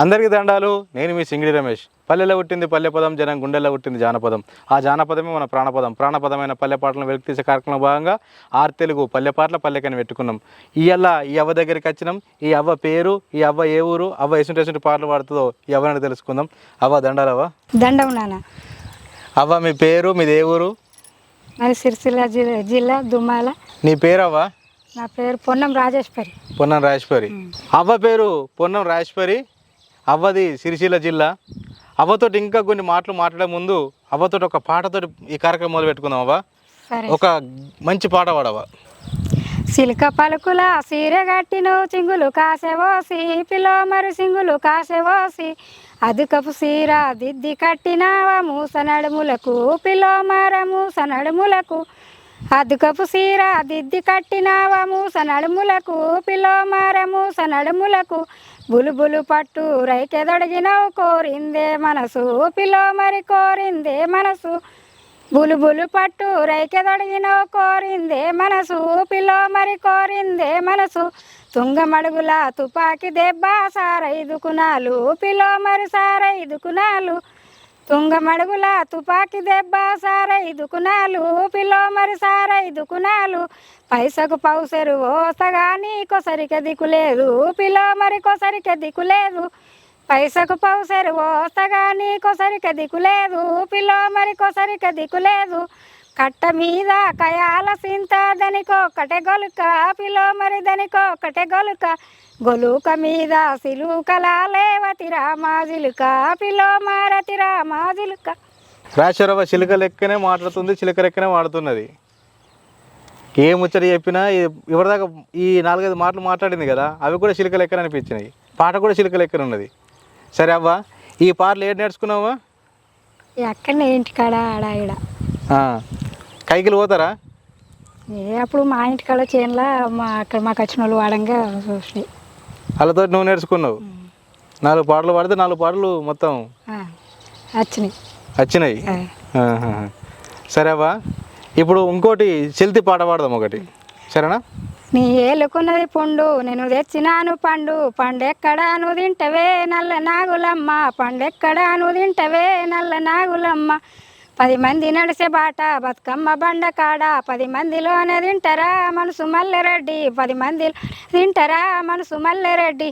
అందరికీ దండాలు. నేను మీ సింగిడి రమేష్. పల్లెలో పుట్టింది పల్లె పదం జనం గుండెల్లో పుట్టింది జానపదం. ఆ జానపదమే మన ప్రాణపదం. ప్రాణపదమైన పల్లె పాటలను వెలికి తీసే కార్యక్రమంలో భాగంగా ఆరు తెలుగు పల్లె పాటల పల్లెకని పెట్టుకున్నాం. ఇవాళ ఈ అవ్వ దగ్గరికి వచ్చినాం. ఈ అవ్వ పేరు ఈ అవ్వ ఏ ఊరు అవ్వ ఎసుంటి ఎసుంటి పాటలు పాడుతుందో ఈ అవ్వని తెలుసుకుందాం. అవ్వ దండాలవ్వ దండం నాన్న. అవ్వ మీ పేరు మీది ఏ ఊరు? మరి సిరిసిల్ల జిల్లా జిల్లా దుమ్మాల. నీ పేరు అవ్వ? నా పేరు పొన్నం రాజేశ్వరి. పొన్నం రాజేశ్వరి. అవ్వ పేరు పొన్నం రాజేశ్వరి. అవ్వది సిరిసిల్ల జిల్లా. అవ్వతోటి ఇంకా కొన్ని మాటలు మాట్లాడే ముందు అవ్వతోటి ఒక పాటతోటి ఈ కార్యక్రమం మొదలు పెట్టుకుందాం అవ్వ ఒక మంచి పాట పాడవా సిలిక పలుకుల సీర గట్టిను చింగులు కాసెవోసి పిలో మరి సింగులు కాసెవోసి అదుకపు సీర దిద్ది కట్టినావా మూస నడుములకు పిలో మర మూస నడుములకు. అదుకపు సీర దిద్ది కట్టినావా మూస నడుములకు పిలో మర మూస నడుములకు. బులుబులు పట్టు రైకెదొడిగినవు కోరిందే మనసు పిలో మరి కోరిందే మనసు. బులుబులు పట్టు రైకెదొడిగినో కోరిందే మనసు పిల్లో మరి కోరిందే మనసు. తుంగమడుగుల తుపాకి దెబ్బ సారైదుకునాలు పిల్లో మరి సారైదుకునాలు తుంగమడుగుల తుపాకి దెబ్బ సారైదుకునాలు పిల్లో మరి సారైదుకునాలు పైసకు పౌసరు ఓసగాని కొసరిక దిక్కులేదు పిలో మరి కొసరిక దిక్కులేదు పైసకు పౌసరు ఓసగాని కొసరిక దిక్కులేదు పిలో మరి కొసరిక దిక్కులేదు కట్ట మీద కయాల సింత దనికో కటె గొలుక పిలో మరి దనికో కటె గొలుక. గొలుక మీద సిలుకల లేవతి రామాజిలుక పిలో మారతి రామాజిలుక రాశ్వరవ్వ చిలుక లెక్కనే మాట్లాడుతుంది చిలుక లెక్కనే మాడుతున్నది ఏ ముచ్చట చెప్పినా ఇప్పటిదాకా ఈ నాలుగైదు మాటలు మాట్లాడింది కదా అవి కూడా చిలుక లెక్కన అనిపించినాయి. పాట కూడా చిలుక లెక్కన ఉన్నది. సరే అవ్వ ఈ పాటలు ఏడు నేర్చుకున్నావా? ఎక్కడనే ఇంటికాడ ఆడ కైకిలు పోతారా? ఏ అప్పుడు మా ఇంటికాడ చేనులా మా అక్కడ మాకు వచ్చిన వాళ్ళు వాడంగా చూసి వాళ్ళతో నువ్వు నేర్చుకున్నావు? నాలుగు పాటలు పాడితే నాలుగు పాటలు మొత్తం వచ్చినాయి. వచ్చినాయి? ఆ. ఆహా. సరే అవ్వ ఇప్పుడు ఇంకోటి చెల్తి పాట పాడదాం ఒకటి. సరేనా? నీ ఏలుకున్నది పుండు నేను తెచ్చినాను పండు పండెక్కడా నువ్వు తింటవే నల్ల నాగులమ్మ పండెక్కడా నువ్వు తింటవే నల్ల నాగులమ్మ. పది మంది నడిసే బాట బతుకమ్మ బండ కాడ. పది మందిలోనే తింటారా మనసు మల్లెరెడ్డి. పది మంది తింటారా మనసు మల్లెరెడ్డి.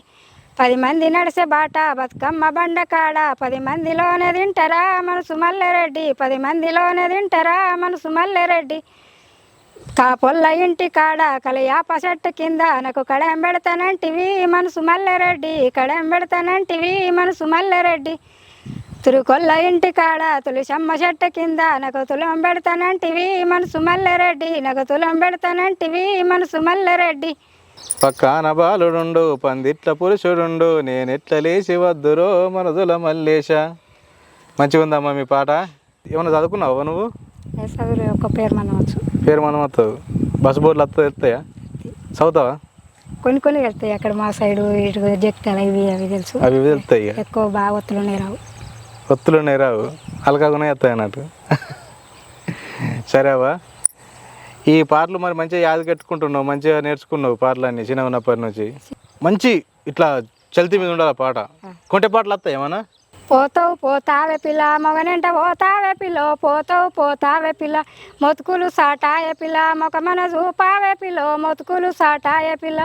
పది మంది నడిసే బాట బతుకమ్మ బండ కాడ. పది మందిలోనే తింటారా మనసు మల్లెరెడ్డి. పది మందిలోనే తింటారా మనసు మల్లెరెడ్డి. కాపొల్ల ఇంటి కాడ కలయాప చెట్టు కింద. నాకు కడెం పెడతానంటివి మనసు మల్లెరెడ్డి. కడెం పెడతానంటివి మనసు మల్లెరెడ్డి. తిరుకొల్ల ఇంటి కాడ తులసమ్మ చెట్టు కింద నాకు తులం పెడతానంటివి మనసు మల్లెరెడ్డి. నాకు తులం పెడతానంటివి మనసు మల్లెరెడ్డి. పక్కాన బాలుడుండు పందిట్ల పురుషుడుండు నేనెట్ల లేచి వద్దురో మనదుల మల్లేశ. మంచిగా ఉందమ్మా మీ పాట? ఏమన్నా చదువుకున్నావా నువ్వు? ఒక పేరు మనవచ్చు పేరు మనం వస్తావు బస్ బోర్డులు వస్తా వెళ్తాయా చదువుతావా? కొన్ని కొన్ని వెళ్తాయి అక్కడ మా సైడు ఇటు జక్తాలు ఇవి అవి తెలుసు. అవి వెళ్తాయి ఎక్కువ బాగా ఒత్తులు రావు. ఒత్తులు రావు. అలకాగానే వస్తాయి అన్నట్టు. సరే అవ్వ. ఈ పాటలు మరి మంచిగా యాద కట్టుకుంటున్నావు మంచిగా నేర్చుకున్నావు పాటలన్నీ చిన్న ఉన్నప్పటి నుంచి. మంచి ఇట్లా చల్తి మీద ఉండాలి పాట. కొంటే పాటలు వస్తాయి ఏమన్నా? పోతావు పోతావే పిల్ల మొగనంట పోతావే పిల్ల. పోతావు పోతావే పిల్ల. మొతుకులు సాటాయే పిల్ల మొకమన చూపావే పిల్ల. మొతుకులు సాటాయే పిల్ల.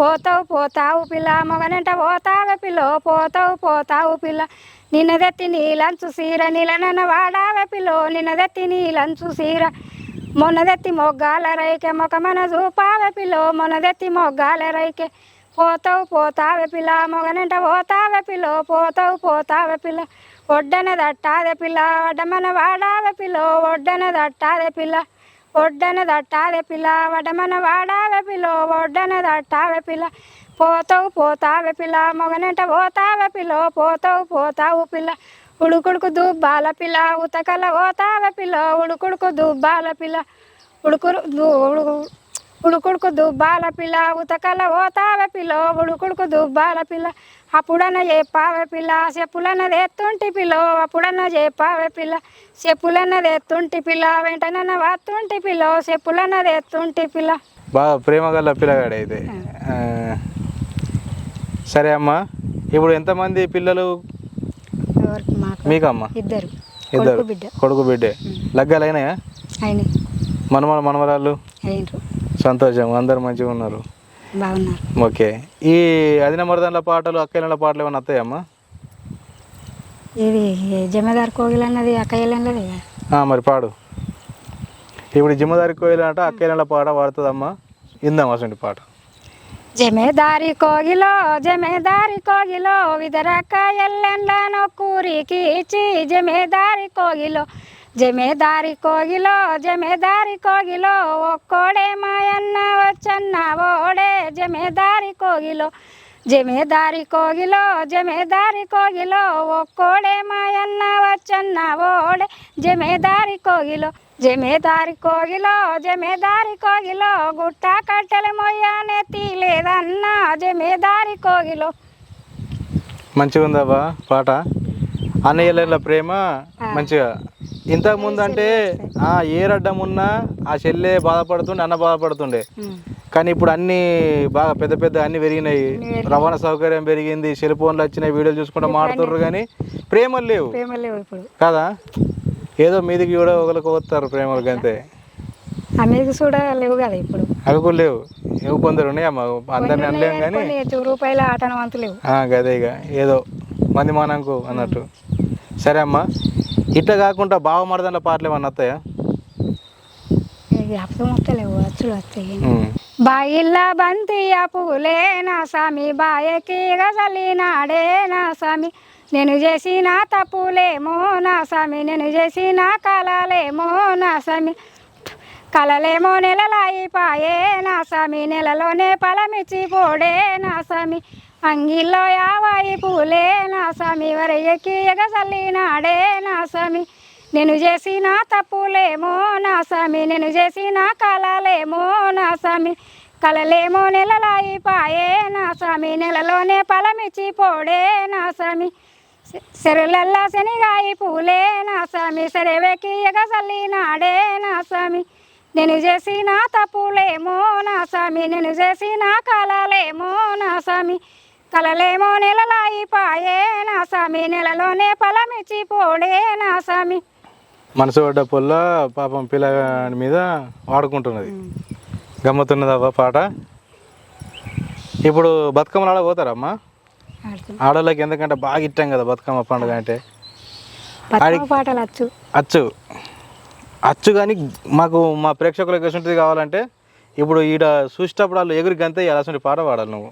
పోతావు పోతావు పిల్ల మొగనంట పోతావే పిల్ల. పోతావు పోతావు పిల్ల. నిన్నదెత్తి నీలంచు సీర నీలనన్న వాడావే పిలో నిన్నదెత్తి నీలంచు సీర మొన్నదెత్తి మొగ్గాల రైకే మొకమన చూపావే పిలో మొన్నదెత్తి మొగ్గాల రైకే పోతావు పోతావే పిల్ల. మొగనంట పోతావే పిలో పోతావు పోతావే పిల్ల. ఒడ్డన దట్టాదే పిల్ల వడ్డమన వాడావే పిలో ఒడ్డన దట్టాదే పిల్ల ఒడ్డన దట్టాదే పిల్ల వడ్డమన వాడావే పిలో ఒడ్డన దట్టావే పిల్ల. పోతావు పోతావే పిల్ల మొగనంట పోతావే పిల్ల పోతావు పోతావు పిల్ల. ఉడుకుడుకు దుబ్బాల పిల్ల ఉతకల పోతావే పిల్ల. ఉడుకుడుకు దుబ్బాల పిల్ల ఉడుకుడు ఉడుకు ఉడుకుడుకు దుబ్బాల పిల్ల ఉతకల పోతావే పిల్ల. ఉడుకుడుకు దుబ్బాల పిల్ల అప్పుడన్న చెప్పావే పిల్ల. చెప్పులన్న తెత్తుంటి పిల్ల అప్పుడన్న చెప్పావే పిల్ల. చెప్పులన్న తెత్తుంటి పిల్ల వెంటనన్న వత్తుంటి పిల్ల. చెప్పులన్న తెత్తుంటి పిల్ల. బాగా ప్రేమ గల పిల్లగాడు అయితే ఆ, సరే అమ్మా. ఇప్పుడు ఎంతమంది పిల్లలు? మీకమ్మ? ఇద్దరు. ఇద్దరు. కొడుకు బిడ్డ. లగ్గాలు అయినాయా? మనమల మనమరాళ్ళు సంతోషం. అందరు మంచిగా ఉన్నారు. ఓకే. ఈ అదిన మరదన్ల పాటలు అక్కయ్యల పాటలు ఏమైనా వస్తాయమ్మా ఇది జమీదార్ కోగిల్ అన్నది అక్కయ్యలన్నది మరి పాడు. ఇప్పుడు జిమ్మదారి కోయిల అంటే అక్కయ్యల పాట పాడుతుందమ్మా. ఇందాం అసలు పాట. జమేదారి కోగిలో జమేదారి కోగిలో విదరక్క ఎల్లెండ్లను కూరికి ఇచ్చి జమేదారి కోగిలో జమేదారి కోగిలో జమేదారి కోగిలో ఒక్కోడే మాయన్న వచ్చన్న ఓడే. జమేదారి కోగిలో జమేదారి కోగిలో జమేదారి కోగిలో ఒక్కోడే మాయన్న వచ్చన్న ఓడే. జమేదారి కోగిలో జమేదారి కోగిలో జమేదారి కోగిలో గుట్ట కట్టెల మొయ్యనే తీలేదన్నా జమేదారి కోగిలో. మంచిగా ఉందాబా పాట? అన్నయ్యల ప్రేమ మంచిగా. ఇంతకు ముందు అంటే ఆ ఏ రడ్డం ఉన్నా ఆ చెల్లె బాధపడుతుండే అన్న బాధపడుతుండే. కానీ ఇప్పుడు అన్ని బాగా పెద్ద పెద్ద అన్ని పెరిగినాయి. రవాణా సౌకర్యం పెరిగింది సెల్ ఫోన్లు వచ్చినాయి వీడియోలు చూసుకుంటూ మాడుతుర్రు కానీ ప్రేమలు లేవు. ప్రేమ లేవు ఇప్పుడు. కదా? ఏదో మీదికి కూడా ఒకరికి వస్తారు ప్రేమలకి అంతే అమ్మేది కూడా లేవు కదా ఇప్పుడు. అవి కూడా లేవు. ఏవో కొందరు ఉన్నాయి? అమ్మ అందరిని అనలేం కానీ. రూపాయల లేవు. గదే ఇక ఏదో మంది మానంకు అన్నట్టు. సరే అమ్మా. ఇట్లా కాకుండా బావ మరదల పాటలు ఏమన్నా వస్తాయా? జ్ఞాపకం వస్తలేవు. వచ్చుడు వస్తాయి. ఉమ్. బాయిల్లా బంతియ పువ్వులే నా స్వామి. బాయకి గజలినాడే నా నేను చేసిన తప్పులేమో నా స్వామి. నేను చేసిన కలలేమో నా స్వామి. కలలేమో నెలలాయిపాయే నా స్వామి. నెలలోనే ఫలమిచ్చి పోడే నా స్వామి. అంగిల్లో యావాయి పూలే నా స్వామి. వరయ్యకి ఎగసల్లినాడే నా స్వామి. నేను చేసిన తప్పులేమో నా స్వామి నేను చేసిన కళలేమో నా స్వామి కలలేమో నెలలాయిపాయే నా స్వామి నెలలోనే పలమిచ్చి పోడే నా స్వామి సెరులల్లా శనిగాయి పూలే నా స్వామి గజల్లీ నాడే నా స్వామి నేను చేసిన తప్పులేమో నా స్వామి నేను చేసిన కళలేమో నా స్వామి కలలేమో నెలలాయిపాయే నా స్వామి నెలలోనే పలమిచ్చి పోడే నా స్వామి మనసు పడ్డ పొల్ల పాపం పిల్లగాడి మీద వాడుకుంటున్నది. గమ్మతున్నదవ్వ పాట. ఇప్పుడు బతుకమ్మలు ఆడ పోతారమ్మా ఆడుతుంది ఆడోళ్ళకి ఎందుకంటే బాగా ఇష్టం కదా బతుకమ్మ పండుగ అంటే? పాటలు వచ్చు అచ్చు. అచ్చు. కానీ మాకు మా ప్రేక్షకులకు ఎటువంటి కావాలంటే. ఇప్పుడు ఈడ చూసేటప్పుడు వాళ్ళు ఎగురి గంతే అలాంటి పాట పాడాలి నువ్వు.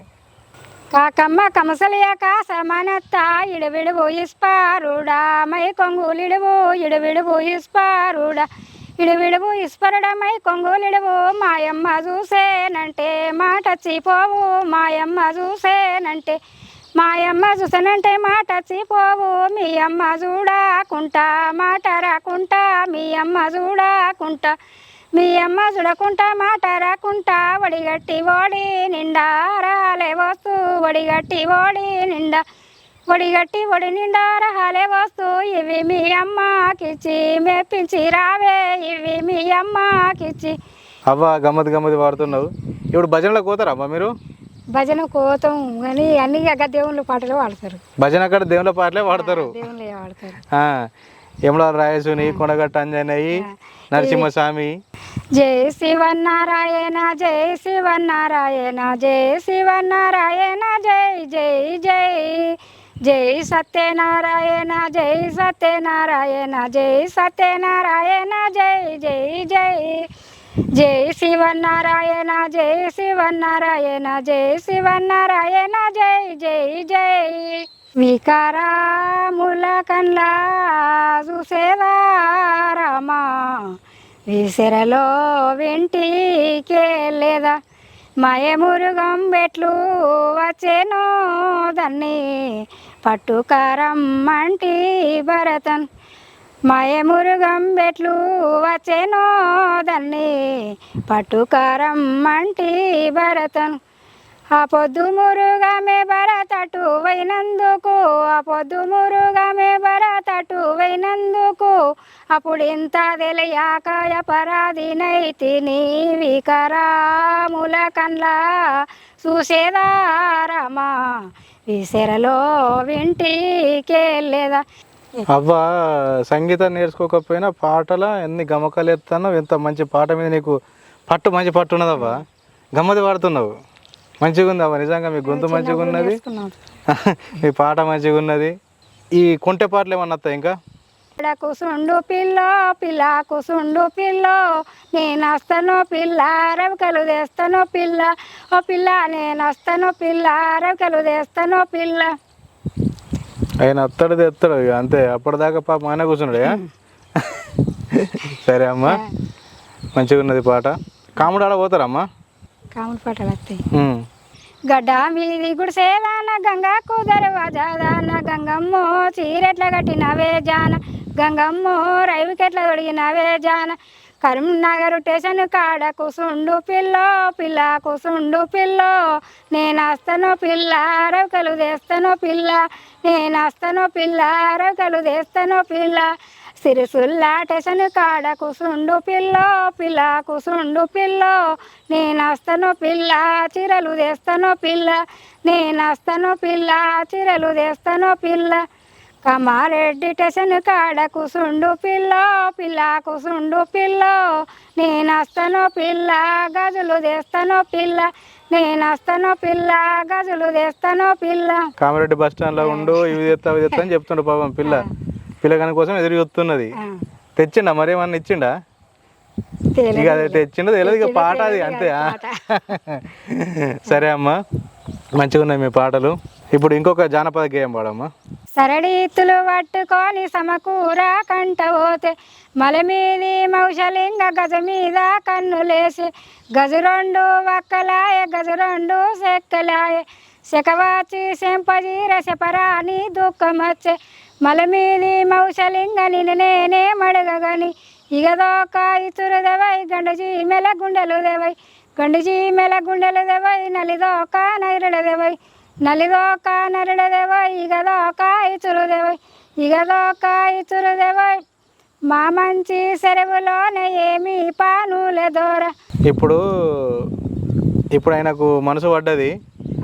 కాకమ్మ కమసలియాక సమానత్త ఇడవిడు పోయిస్పారుడా మై కొంగులిడవు ఇడవిడు పోయిస్పారుడా ఇడవిడువు పోయిస్పరడమై మై మాయమ్మ చూసేనంటే మాట చీపోవు మాయమ్మ చూసేనంటే మాయమ్మ చూసానంటే మాట చీపోవు. మీ అమ్మ చూడకుంటా మాట రాకుంటా మీ అమ్మ చూడకుంటా. మీ అమ్మ చూడకుంటా మాట రాకుంటా వడిగట్టి ఓడి నిండా రాలే వస్తు వడిగట్టి ఓడి నిండా వడిగట్టి ఒడి నిండా రహాలే వస్తు ఇవి మీ అమ్మకిచ్చి మెప్పించి రావే ఇవి మీ అమ్మకిచ్చి అవ్వ గమ్మతి గమ్మతి పాడుతున్నావు. ఇప్పుడు భజనలకు పోతారా అమ్మ మీరు? భజన కోతం కానీ అన్ని దేవుళ్ళ పాటలు పాడతారు. భజన అక్కడ దేవుళ్ళ పాటలే పాడతారు. దేవుళ్ళే పాడతారు. ఆ, యమలాల రాయసుని కొండగట్ట అంజనయ్యి నరసింహస్వామి. జై శివనారాయణ జై శివనారాయణ జై శివనారాయణ జై జై జై. జై సత్యనారాయణ జై సత్యనారాయణ జై సత్యనారాయణ జై జై జై. జై శివన్నారాయణ జై శివన్నారాయణ జై శివన్నారాయణ జై జై జై. వికారాముల కన్లా చూసేదా రామా? విసిరలో వెంటికే లేదా మయమురుగం బెట్లు వచ్చేనో దాన్ని పట్టుకరమ్మంటి భరతన్. మయమురుగం బెట్లు వచ్చేనో దాన్ని మంటి భరతను ఆ పొద్దు మురుగమే భరతటు వైనందుకు ఆ పొద్దు మురుగమే భరతటు వైనందుకు. అప్పుడు ఇంత తెలియాక పరాధినైతి నీ వికరాముల కండ్లా చూసేదారమా విసెరలో వింటికెళ్ళేదా? అవ్వ సంగీతం నేర్చుకోకపోయినా పాటల ఎన్ని గమకాలు ఎత్తానో ఎంత మంచి పాట మీద నీకు పట్టు మంచి పట్టు ఉన్నదవ్వా గమ్మది పాడుతున్నావు. మంచిగా ఉంది అవ్వ నిజంగా మీ గొంతు మంచిగా ఉన్నది. మీ పాట మంచిగా ఉన్నది. ఈ కొంటె పాటలు ఏమన్నా వస్తాయి ఇంకా? పిల్ల కుసుండు పిల్ల పిల్ల కుసుండు పిల్ల. నేను వస్తాను పిల్ల రవికలు తెస్తాను పిల్ల. ఓ పిల్ల నేను వస్తాను పిల్ల రవికలు తెస్తాను పిల్ల. ఆయన అత్తడు తెస్తాడు. ఇక అంతే. అప్పటిదాకా పాప ఆయన కూర్చున్నాడు? సరే అమ్మా. మంచిగా ఉన్నది పాట. కాముడు ఆడ పోతారమ్మా? కాముడు పాటలు వస్తాయి. గడ్డ మీది గుడిసేదాన గంగా కుదరవాజాదాన గంగమ్మో చీరెట్ల కట్టినవే జాన గంగమ్మో రైవికెట్ల తొడిగినవే జాన. కరీంనగర్ స్టేషన్ కాడ కుసుండు పిల్లో పిల్ల కుసుండు పిల్లో. నేను వస్తాను పిల్ల రవికలు తెస్తాను పిల్ల. నేను వస్తాను పిల్ల రవికలు తెస్తాను పిల్ల. సిరిసుల్లా స్టేషన్ కాడ కుసుండు పిల్లో పిల్ల కుసుండు పిల్లో. నేను వస్తాను పిల్ల చీరలు తెస్తాను పిల్ల. నేను వస్తాను పిల్ల చీరలు తెస్తాను పిల్ల. కమారెడ్డి స్టేషన్ కాడ కుసుండు పిల్ల పిల్ల కుసుండు పిల్ల. నేను వస్తాను పిల్ల గజులు తెస్తాను పిల్ల. నేను వస్తాను పిల్ల గజులు తెస్తాను పిల్ల. కామారెడ్డి బస్ స్టాండ్లో ఉండు ఇవి తెస్తా అవి తెస్తా అని చెప్తుండు పాపం పిల్ల. పిల్లగాని కోసం ఎదురు చూస్తున్నది. తెచ్చిండా మరి ఏమన్నా ఇచ్చిండా. ఇక అది తెచ్చిండో తెలియదు ఇక పాట అది అంతే? సరే అమ్మా మంచిగా ఉన్నాయి మీ పాటలు. ఇప్పుడు ఇంకొక జానపద గేయం పాడమ్మా. సరడీతులు పట్టుకొని సమకూర కంట పోతే మలమీది మౌషలింగ గజ మీద కన్నులేసి గజు రెండు వక్కలాయ గజు రెండు సెక్కలాయ. శకవాచి శంపజీర శపరాని దుఃఖమచ్చే మల మీది మౌషలింగ నిన్ను నేనే మడగగని. ఇగదోక ఇతురుదవై గండుజీ మెల గుండెలు దేవై. గండుజీ మెల గుండెలు దేవై నలిదోక నైరుల దేవై. నలిదోక నరుడు దేవై ఇగదోక దేవై ఇగదోక ఇతురు దేవై మా మంచి సెరవులోనే ఏమి పానులే దూర ఇప్పుడు ఇప్పుడు ఆయనకు మనసు పడ్డది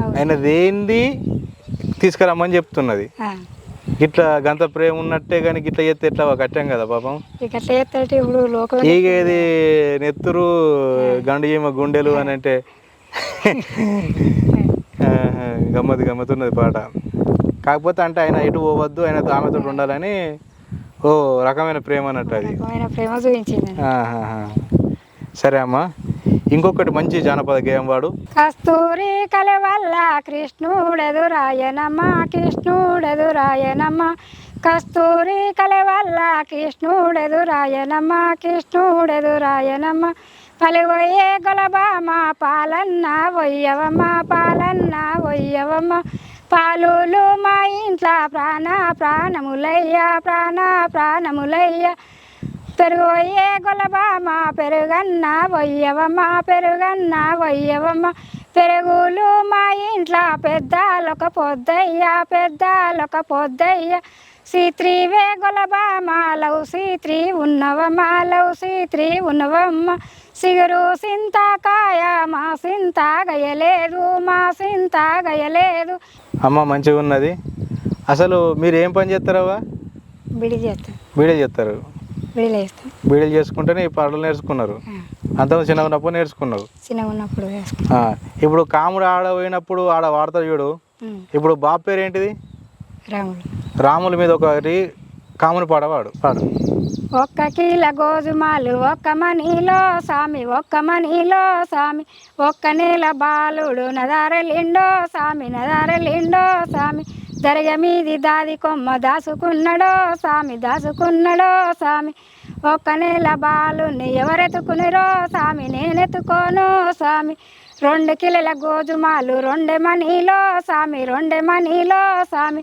ఆయన దేంది తీసుకురమ్మని చెప్తున్నది. గిట్లా గంత ప్రేమ ఉన్నట్టే కానీ గిట్లా చేస్తే ఎట్లా కట్టాం కదా పాపం? ఇప్పుడు లోకం ఈగ ఏది నెత్తురు గండు గుండెలు అని అంటే గమ్మత్ గమ్మత్ ఉన్నది పాట. కాకపోతే అంటే ఆయన ఎటు పోవద్దు ఆయన ఆమెతో ఉండాలని ఓ రకమైన ప్రేమ అన్నట్టు అది. ప్రేమ చూపించింది. సరే అమ్మా ఇంకొకటి మంచి జానపద గేయం వాడు. కస్తూరి కలవల్ల కృష్ణుడెదురాయనమ్మ కృష్ణుడెదురాయనమ్మ కస్తూరి కలవల్ల కృష్ణుడెదురాయనమ్మ కృష్ణుడెదురాయనమ్మ పలివయ్యే గొలబామ పాలన్న వయ్యవమ్మ పాలన్న వయ్యవమ్మ పాలులు మా ఇంట్లో ప్రాణ ప్రాణములయ్య ప్రాణ ప్రాణములయ్య. పెరుగొయ్యే గొలబామ పెరుగన్న వయ్యవమ్మ పెరుగన్న వయ్యవమ్మ పెరుగులు మా ఇంట్లో పెద్దలొక పొద్దయ్య పెద్దలొక పొద్దయ్య. సీత్రీవే గొలబామ లవ్ సీత్రి ఉన్నవమ్మ లవ్ సీత్రి ఉన్నవమ్మ. సిగురు సింతాకాయ మా సింత గయలేదు మా సింత గయలేదు. అమ్మ మంచిగా ఉన్నది. అసలు మీరు ఏం పని చేస్తారవ్వా బిడి చేస్తాం బీడీలు చేస్తారు. బిడిలు వేస్తాం బీడీలు చేసుకుంటేనే ఈ పాటలు నేర్చుకున్నారు. అంతకుముందు చిన్న ఉన్నప్పుడు నేర్చుకున్నారు. చిన్నగా ఉన్నప్పుడు ఆ, ఇప్పుడు కాముడు ఆడ పోయినప్పుడు ఆడ వాడతారు చూడు. ఇప్పుడు బాబు పేరు ఏంటిది రాముడు రాముల మీద ఒకటి కాముని పాట పాడు పాడు. ఒక్క కీల గోజుమాలు ఒక్క మనీలో సామి ఒక్క మనీలో సామి ఒక్క నీల బాలుడు నదారలిండో సామి నదారలిండో సామి దరగ మీది దాది కొమ్మ దాసుకున్నాడో సామి దాసుకున్నాడో సామి ఒక్క నీల బాలుని ఎవరెత్తుకునిరో సామి నేనెత్తుకోను సామి రెండు కిలోల గోజుమాలు రెండే మనీలో సామి రెండే మనీలో సామి.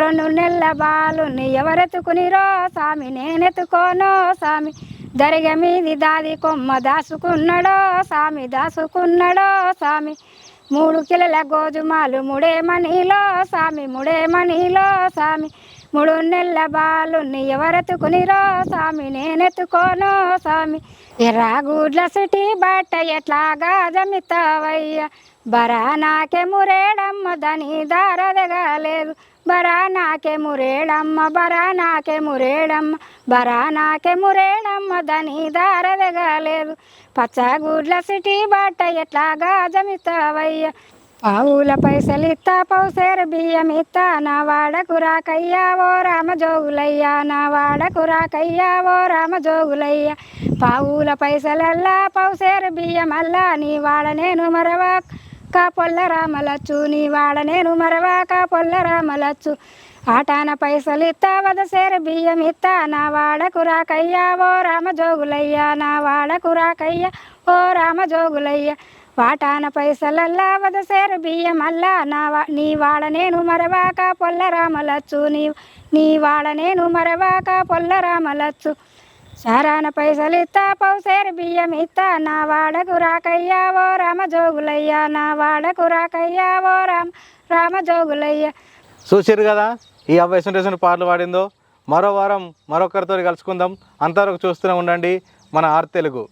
రెండు నెలల బాలుని ఎవరెత్తుకునిరో సామి నేనెత్తుకోను సామి. దరిగ మీది దాది కొమ్మ దాసుకున్నాడో సామి దాసుకున్నాడో సామి. మూడు కిలోల గోధుమలు మూడేమనీలో సామి మూడేమనీలో సామి. మూడు నెలల బాలుని ఎవరెత్తుకునిరో స్వామి? నేనెత్తుకోను స్వామి. ఎర్రగూడ్ల సిటీ బట్ట ఎట్లాగా జమితావయ్యా? బరా నాకే మురేడమ్మ దాని దారదగలేదు బరా నాకే మురేడమ్మ బరా నాకే మురేడమ్మ బరా నాకే మురేడమ్మ దాని దారదగలేదు పచ్చగూడ్ల సిటీ బట్ట ఎట్లాగా జమితావయ్యా? పావుల పైసలిత్త ఇత్తా పౌసేరు బియ్యం నా వాడకు రాకయ్యా ఓ రామ జోగులయ్యా నా వాడకు రాకయ్యా ఓ రామజోగులయ్యా. పావుల పైసలల్లా పౌసేరు బియ్యమల్లా నీ వాడ నేను మరవాక పొల్ల రామలచ్చు నీ వాడ నేను మరవాక పొల్ల రామలచ్చు ఆటాన పైసలిత్తా వదసేరు బియ్యం నా వాడకు రాకయ్యా ఓ రామ జోగులయ్యా నా వాడకు రాకయ్యా ఓ రామజోగులయ్యా. వాటాన పైసలల్లా వదసేరు బియ్యం అల్లా నా వా నీ వాడ నేను మరవాక పొల్లరామలచ్చు. నీ నీ వాడ నేను మరవాక పొల్ల రామలచ్చు సారాన పైసలు ఇత్తా పౌసేరు బియ్యం ఇత్తా నా వాడకు రాకయ్యా ఓ రామ జోగులయ్యా నా వాడకు రాకయ్యా ఓ రామ రామజోగులయ్యా. చూసిరు కదా ఈ అబ్బాయి ఎటువంటి పాటలు పాడిందో? మరో వారం మరొకరితో కలుసుకుందాం. అంతవరకు చూస్తూనే ఉండండి. మన ఆర్ తెలుగు.